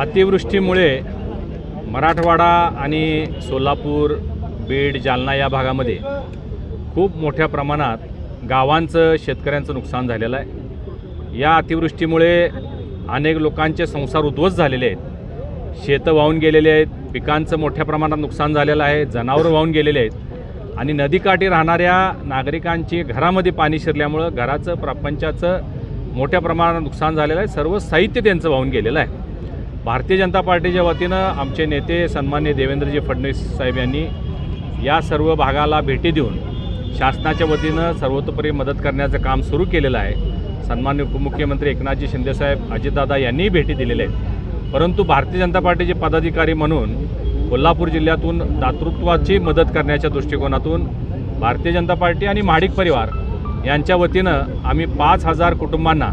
अतिवृष्टीमुळे मराठवाडा आणि सोलापूर बीड जालना या भागामध्ये खूप मोठ्या प्रमाणात गावांचं शेतकऱ्यांचं नुकसान झालेलं आहे. या अतिवृष्टीमुळे अनेक लोकांचे संसार उद्ध्वस्त झालेले आहेत. शेतं वाहून गेलेले आहेत पिकांचं मोठ्या प्रमाणात नुकसान झालेलं आहे जनावरं वाहून गेलेले आहेत. आणि नदीकाठी राहणाऱ्या नागरिकांची घरामध्ये पाणी शिरल्यामुळं घराचं प्रपंचाचं मोठ्या प्रमाणात नुकसान झालेलं आहे. सर्व साहित्य त्यांचं वाहून गेलेलं आहे. भारतीय जनता पार्टीच्या वतीनं आमचे नेते सन्मान्य देवेंद्रजी फडणवीस साहेब यांनी या सर्व भागाला भेटी देऊन शासनाच्या वतीनं सर्वतोपरी मदत करण्याचं काम सुरू केलेलं आहे. सन्मान्य उपमुख्यमंत्री एकनाथजी शिंदेसाहेब अजितदादा यांनीही भेटी दिलेल्या आहेत. परंतु भारतीय जनता पार्टीचे पदाधिकारी म्हणून कोल्हापूर जिल्ह्यातून दातृत्वाची मदत करण्याच्या दृष्टिकोनातून भारतीय जनता पार्टी आणि महाडिक परिवार यांच्या वतीनं आम्ही पाच हजार कुटुंबांना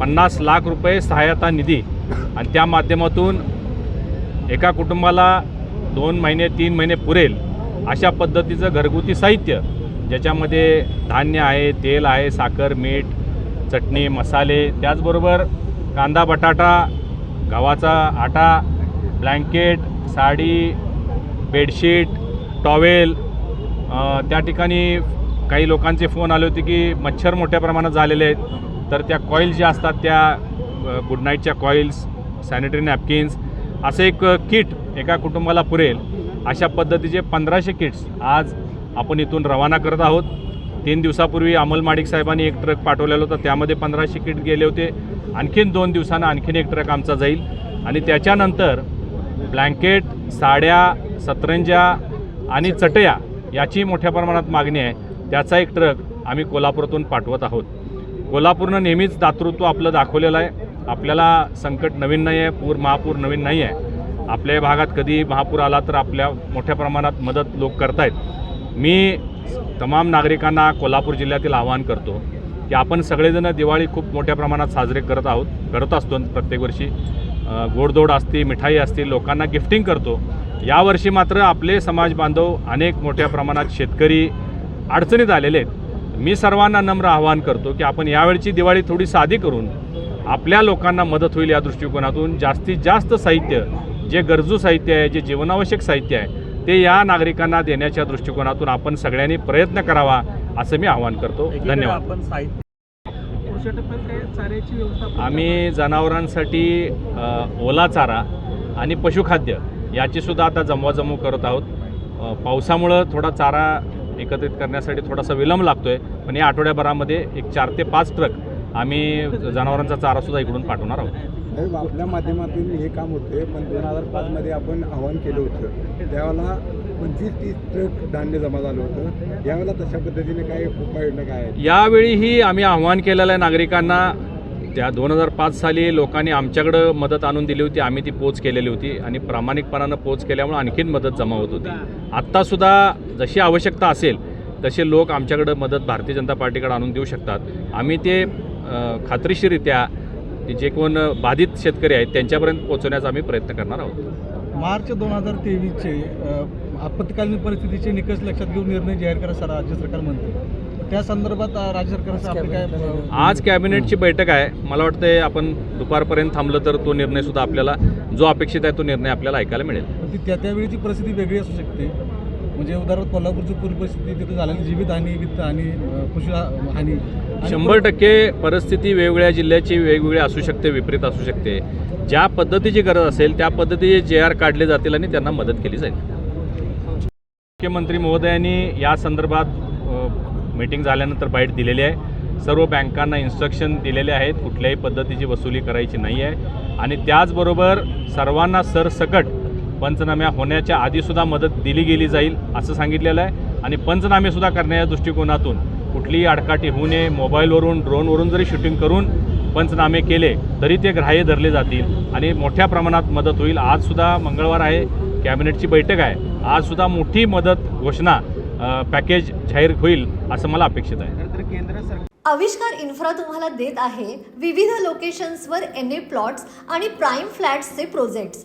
पन्नास लाख रुपये सहायता निधी आणि त्या माध्यमातून एका कुटुंबाला दोन महिने तीन महिने पुरेल अशा पद्धतीचं घरगुती साहित्य ज्याच्यामध्ये धान्य आहे तेल आहे साखर मीठ चटणी मसाले त्याचबरोबर कांदा बटाटा गव्हाचा आटा ब्लँकेट साडी बेडशीट टॉवेल त्या ठिकाणी काही लोकांचे फोन आले होते की मच्छर मोठ्या प्रमाणात झालेले आहेत. तर त्या कॉईल ज्या असतात त्या गुड नाईटच्या कॉईल्स सॅनिटरी नॅपकिन्स असं एक किट एका कुटुंबाला पुरेल. अशा पद्धतीचे पंधराशे किट्स आज आपण इथून रवाना करत आहोत. तीन दिवसापूर्वी अमल माडिक साहेबांनी एक ट्रक पाठवलेला होता. त्यामध्ये पंधराशे किट गेले होते. आणखीन दोन दिवसानं आणखीन एक ट्रक आमचा जाईल. आणि त्याच्यानंतर ब्लँकेट साड्या सतरंजा आणि चटया याची मोठ्या प्रमाणात मागणी आहे. त्याचा एक ट्रक आम्ही कोल्हापुरातून पाठवत आहोत. कोल्हापूरनं नेहमीच दातृत्व आपलं दाखवलेलं आहे. आपल्याला संकट नवीन नाही आहे पूर महापूर नवीन नाही आहे. आपल्या भागात कधी महापूर आला तर आपल्या मोठ्या प्रमाणात मदत लोक करतायत. मी तमाम नागरिकांना कोल्हापूर जिल्ह्यातील आवाहन करतो की आपण सगळेजण दिवाळी खूप मोठ्या प्रमाणात साजरे करत आहोत करत असतो प्रत्येक वर्षी. गोडधोड असते मिठाई असते लोकांना गिफ्टिंग करतो. यावर्षी मात्र आपले समाज बांधव अनेक मोठ्या प्रमाणात शेतकरी अडचणीत आलेले आहेत. मी सर्वांना नम्र आवाहन करतो की आपण यावेळची दिवाळी थोडी साधी करून आपल्या लोकांना मदत होईल या दृष्टिकोनातून. जास्तीत जास्त साहित्य जे गरजू साहित्य आहे जे जीवनावश्यक साहित्य आहे ते या नागरिकांना देण्याच्या दृष्टिकोनातून आपण सगळ्यांनी प्रयत्न करावा असं मी आवाहन करतो. धन्यवाद. आम्ही जनावरांसाठी ओला चारा आणि पशुखाद्य याची सुद्धा आता जमवाजमव करत आहोत. पावसामुळं थोडा चारा एकत्रित करण्यासाठी थोडासा विलंब लागतो आहे पण या आठवड्याभरामध्ये एक चार ते पाच ट्रक आम्ही जनावरांचा चारासुद्धा इकडून पाठवणार आहोत. साहेब आपल्या माध्यमातून हे काम होते पण दोन हजार पाचमध्ये आपण आव्हान केलं होतं. त्यावेळेला पंचवीस तीस ट्रक धान्य जमा झालं होतं. यावेळेला तशा पद्धतीने काय उपाययोजना काय आहेत? यावेळीही आम्ही आव्हान केलेलं आहे नागरिकांना. त्या दोन हजार पाच साली लोकांनी आमच्याकडं मदत आणून दिली होती. आम्ही ती पोच केलेली होती आणि प्रामाणिकपणानं पोच केल्यामुळे आणखीन मदत जमा होत होती. आत्तासुद्धा जशी आवश्यकता असेल तसे लोक आमच्याकडं मदत भारतीय जनता पार्टीकडे आणून देऊ शकतात. आम्ही ते ते जे कोण बाधित शेतकरी आहेत त्यांच्यापर्यंत पोहोचवण्याचा आम्ही प्रयत्न करणार आहोत. मार्च दोन हजार तेवीसचे आपत्कालीन परिस्थितीचे निकष लक्षात घेऊन निर्णय जाहीर करा सर राज्य सरकार म्हणते. त्या संदर्भात राज्य सरकारचं अ, आज कॅबिनेटची बैठक आहे. मला वाटतं आपण दुपारपर्यंत थांबलं तर तो निर्णयसुद्धा आपल्याला जो अपेक्षित आहे तो निर्णय आपल्याला ऐकायला मिळेल. त्या त्यावेळीची परिस्थिती वेगळी असू शकते. म्हणजे उदाहरणार्थ कोल्हापूरची पूर परिस्थिती तिथे झालेली जीवितहानी वित्तहानी अ, कृषी हानी. आणि शंभर टक्के परिस्थिती वेगवेगळ्या जिल्ह्याची वेगवेगळी असू शकते विपरीत असू शकते. ज्या पद्धतीची गरज असेल त्या पद्धतीचे जे आर काढले जातील आणि त्यांना मदत केली जाईल. मुख्यमंत्री महोदयांनी या संदर्भात मीटिंग झाल्यानंतर बाईट दिलेली आहे. सर्व बँकांना इन्स्ट्रक्शन दिलेले आहेत कुठल्याही पद्धतीची वसुली करायची नाही आहे आणि त्याचबरोबर सर्वांना सरसकट पंचनाम्या होण्याच्या आधीसुद्धा मदत दिली गेली जाईल असं सांगितलेलं आहे. आणि पंचनामेसुद्धा करण्याच्या दृष्टिकोनातून कुठलीही आडकाठी होऊ नये. मोबाईलवरून ड्रोनवरून जरी शूटिंग करून पंचनामे केले तरी ते ग्राह्य धरले जातील आणि मोठ्या प्रमाणात मदत होईल. आजसुद्धा मंगळवार आहे. कॅबिनेटची बैठक आहे. आजसुद्धा मोठी मदत घोषणा पॅकेज जाहीर होईल असं मला अपेक्षित आहे. केंद्र सरकार आविष्कार इन्फ्रा तुम्हाला देत आहे. विविध लोकेशन्सवर एन ए प्लॉट्स आणि प्राईम फ्लॅट्सचे प्रोजेक्ट्स